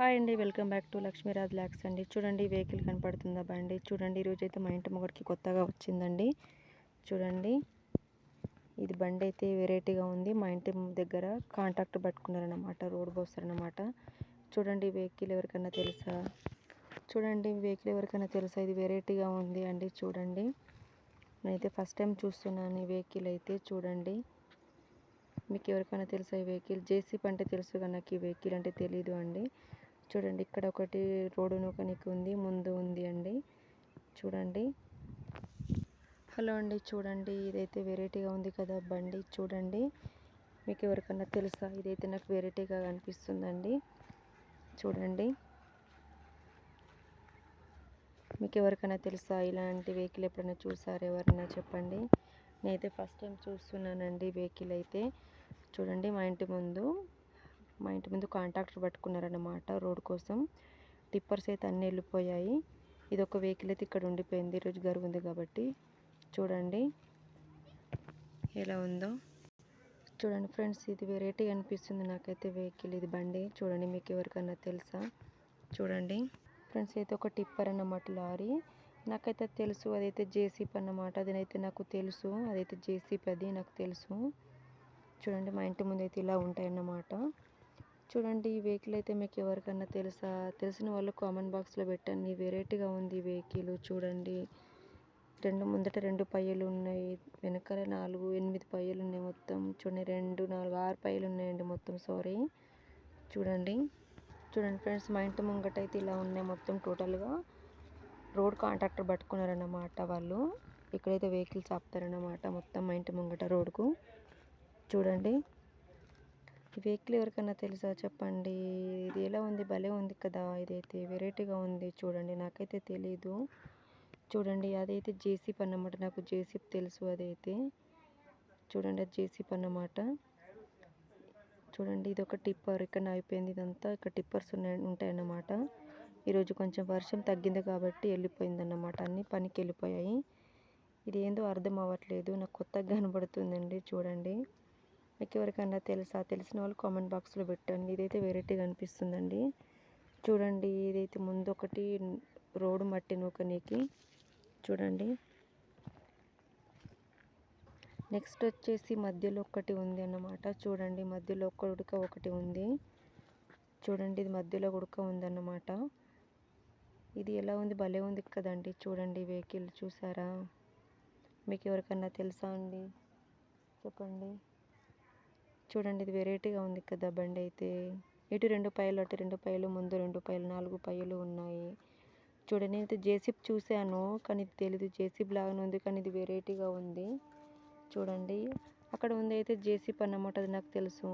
Hi అండి. Welcome back to Lakshmiraj ల్యాక్స్ అండి. చూడండి వెహికల్ కనపడుతుందా బండి? చూడండి ఈరోజు అయితే మా ఇంటి మొగడికి కొత్తగా వచ్చిందండి. చూడండి ఇది బండి అయితే వెరైటీగా ఉంది. మా ఇంటి దగ్గర కాంట్రాక్ట్ పట్టుకున్నారనమాట రోడ్ పోస్తారనమాట చూడండి వెహికల్ ఎవరికైనా తెలుసా? చూడండి వెహికల్ ఎవరికైనా తెలుసా? ఇది వెరైటీగా ఉంది అండి. చూడండి నేనైతే ఫస్ట్ టైం చూస్తున్నాను ఈ వెహికల్ అయితే. చూడండి మీకు ఎవరికైనా తెలుసా ఈ వెహికల్? జేసీ అంటే తెలుసు కానీ నాకు ఈ వెహికల్ అంటే తెలీదు అండి. చూడండి ఇక్కడ ఒకటి రోడ్డు నూకనికి ఉంది ముందు ఉంది అండి. చూడండి. హలో అండి చూడండి. ఇదైతే వెరైటీగా ఉంది కదా బండి చూడండి. మీకు ఎవరికన్నా తెలుసా? ఇదైతే నాకు వెరైటీగా కనిపిస్తుందండి చూడండి. మీకు ఎవరికైనా తెలుసా? ఇలాంటి వెహికల్ ఎప్పుడైనా చూసారు? ఎవరైనా చెప్పండి. నేనైతే ఫస్ట్ టైం చూస్తున్నానండి వెహికల్ అయితే. చూడండి మా ఇంటి ముందు. మా ఇంటి ముందు కాంట్రాక్టర్ పట్టుకున్నారన్నమాట రోడ్ కోసం. టిప్పర్స్ అయితే అన్నీ వెళ్ళిపోయాయి. ఇది ఒక వెహికల్ అయితే ఇక్కడ ఉండిపోయింది. ఈరోజు గరువు ఉంది కాబట్టి. చూడండి. ఎలా ఉందో. చూడండి ఫ్రెండ్స్ ఇది వెరైటీ అనిపిస్తుంది నాకైతే వెహికల్ ఇది బండి. చూడండి మీకు ఎవరికన్నా తెలుసా? చూడండి. ఫ్రెండ్స్ అయితే ఒక టిప్పర్ అన్నమాట లారీ. నాకైతే తెలుసు. అదైతే జేసీపీ అన్నమాట. అదనైతే నాకు తెలుసు. అదైతే జేసీపీ అది నాకు తెలుసు. చూడండి మా ఇంటి ముందు అయితే ఇలా ఉంటాయన్నమాట. చూడండి ఈ వెహికల్ అయితే మీకు ఎవరికన్నా తెలుసా? తెలిసిన వాళ్ళు కామెంట్ బాక్స్లో పెట్టండి. వెరైటీగా ఉంది ఈ వెహికల్ చూడండి. రెండు ముందట రెండు పయ్యలు ఉన్నాయి. వెనకాల నాలుగు ఎనిమిది పయ్యలు ఉన్నాయి మొత్తం. చూడండి రెండు నాలుగు ఆరు పయ్యలు ఉన్నాయండి మొత్తం సారీ. చూడండి. చూడండి ఫ్రెండ్స్ మా ఇంటి ముంగట అయితే ఇలా ఉన్నాయి మొత్తం టోటల్గా. రోడ్ కాంట్రాక్టర్ పట్టుకున్నారన్నమాట వాళ్ళు. ఇక్కడైతే వెహికల్స్ ఆపుతారన్నమాట మొత్తం మా ఇంటి ముంగట రోడ్కు. చూడండి. ఈ వెహికల్ ఎవరికైనా తెలుసా? చెప్పండి. ఇది ఎలా ఉంది? భలే ఉంది కదా! ఇదైతే వెరైటీగా ఉంది. చూడండి. నాకైతే తెలీదు. చూడండి. అదైతే జేసీప్ అన్నమాట. నాకు జేసీప్ తెలుసు అదైతే. చూడండి. అది జేసీప్ అన్నమాట. చూడండి. ఇది ఒక టిప్పర్. ఇక్కడ అయిపోయింది ఇదంతా. ఇక్కడ టిప్పర్స్ ఉన్నాయి ఉంటాయన్నమాట. ఈరోజు కొంచెం వర్షం తగ్గింది కాబట్టి వెళ్ళిపోయింది అన్నమాట అన్ని పనికి వెళ్ళిపోయాయి. ఇది ఏందో అర్థం అవ్వట్లేదు. నాకు కొత్తగా కనబడుతుందండి. చూడండి. మీకు ఎవరికైనా తెలుసా? తెలిసిన వాళ్ళు కామెంట్ బాక్స్లో పెట్టండి. ఇదైతే వెరైటీగా అనిపిస్తుందండి చూడండి ఇదైతే ముందు ఒకటి రోడ్డు మట్టి నూకనీకి. చూడండి. నెక్స్ట్ వచ్చేసి మధ్యలో ఒకటి ఉంది అన్నమాట. చూడండి మధ్యలో ఒక ఉడక ఒకటి ఉంది. చూడండి ఇది మధ్యలో ఉడక ఉందన్నమాట. ఇది ఎలా ఉంది? భలే ఉంది కదండి. చూడండి వెహికల్ చూసారా? మీకు ఎవరికన్నా తెలుసా అండి? చెప్పండి. చూడండి ఇది వెరైటీగా ఉంది కదా బండి అయితే. ఇటు రెండు పైలు అటు రెండు పైలు ముందు రెండు పైలు నాలుగు పైలు ఉన్నాయి. చూడండి అయితే జేసీబ్ చూశాను కానీ ఇది తెలీదు. జేసీబ్ లాగానే ఉంది కానీ ఇది వెరైటీగా ఉంది. చూడండి అక్కడ ఉంది అయితే జేసీబ్ అన్నమాట అది నాకు తెలుసు.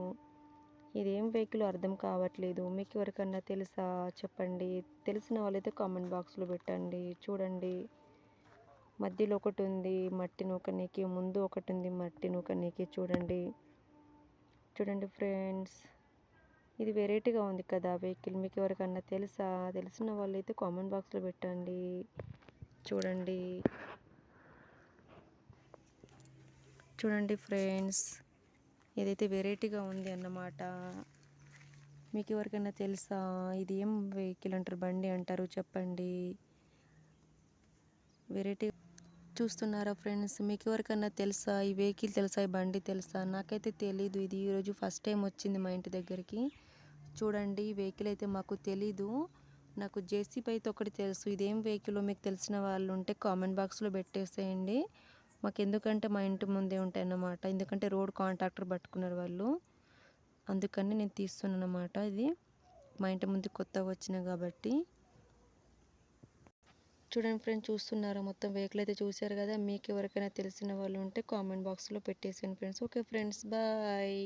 ఇది ఏం వెహికల్ అర్థం కావట్లేదు. మీకు ఎవరికన్నా తెలుసా? చెప్పండి. తెలిసిన వాళ్ళైతే కామెంట్ బాక్స్లో పెట్టండి. చూడండి మధ్యలో ఒకటి ఉంది మట్టి నూకనీకి ముందు ఒకటి ఉంది మట్టి నూకనీకి చూడండి. చూడండి ఫ్రెండ్స్. ఇది వెరైటీగా ఉంది కదా వెహికల్. మీకు ఎవరికన్నా తెలుసా? తెలిసిన వాళ్ళైతే కామెంట్ బాక్స్లో పెట్టండి. చూడండి. చూడండి ఫ్రెండ్స్. ఇదైతే వెరైటీగా ఉంది అన్నమాట. మీకు ఎవరికైనా తెలుసా? ఇది ఏం వెహికల్ అంటారు? బండి అంటారు? చెప్పండి. వెరైటీ చూస్తున్నారా ఫ్రెండ్స్? మీకు ఎవరికన్నా తెలుసా? ఈ వెహికల్ తెలుసా? ఈ బండి తెలుసా? నాకైతే తెలీదు. ఇది ఈరోజు ఫస్ట్ టైం వచ్చింది మా ఇంటి దగ్గరికి. చూడండి వెహికల్ అయితే మాకు తెలీదు. నాకు జేసీపీ అయితే ఒకటి తెలుసు. ఇదేం వెహికల్ మీకు తెలిసిన వాళ్ళు ఉంటే కామెంట్ బాక్స్లో పెట్టేసేయండి. మాకు ఎందుకంటే మా ఇంటి ముందే ఉంటాయి అన్నమాట ఎందుకంటే రోడ్ కాంట్రాక్టర్ పట్టుకున్నారు వాళ్ళు. అందుకని నేను తీస్తున్నాను అన్నమాట ఇది. మా ఇంటి ముందు కొత్తగా వచ్చినాయి కాబట్టి. చూడండి ఫ్రెండ్స్ చూస్తున్నారా? మొత్తం వెహికల్ అయితే చూశారు కదా? మీకు ఎవరికైనా తెలిసిన వాళ్ళు ఉంటే కామెంట్ బాక్స్లో పెట్టేసాను ఫ్రెండ్స్. Okay friends bye.